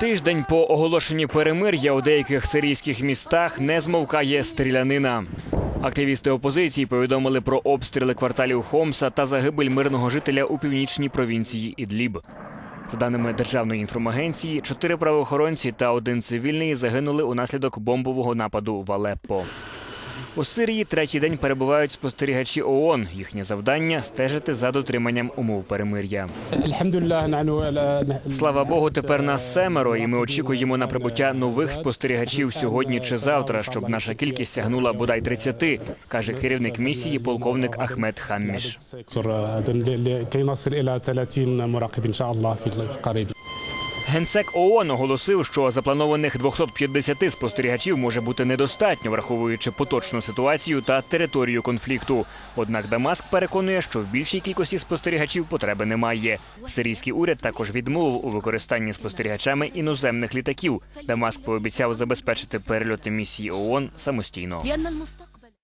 Тиждень по оголошенні перемир'я у деяких сирійських містах не змовкає стрілянина. Активісти опозиції повідомили про обстріли кварталів Хомса та загибель мирного жителя у північній провінції Ідліб. За даними державної інформагенції, чотири правоохоронці та один цивільний загинули унаслідок бомбового нападу в Алеппо. У Сирії третій день перебувають спостерігачі ООН. Їхнє завдання стежити за дотриманням умов перемир'я. Слава Богу, тепер нас семеро, і ми очікуємо на прибуття нових спостерігачів сьогодні чи завтра, щоб наша кількість сягнула бодай 30, каже керівник місії, полковник Ахмед Хамміш. Генсек ООН оголосив, що запланованих 250 спостерігачів може бути недостатньо, враховуючи поточну ситуацію та територію конфлікту. Однак Дамаск переконує, що в більшій кількості спостерігачів потреби немає. Сирійський уряд також відмовив у використанні спостерігачами іноземних літаків. Дамаск пообіцяв забезпечити перельоти місії ООН самостійно.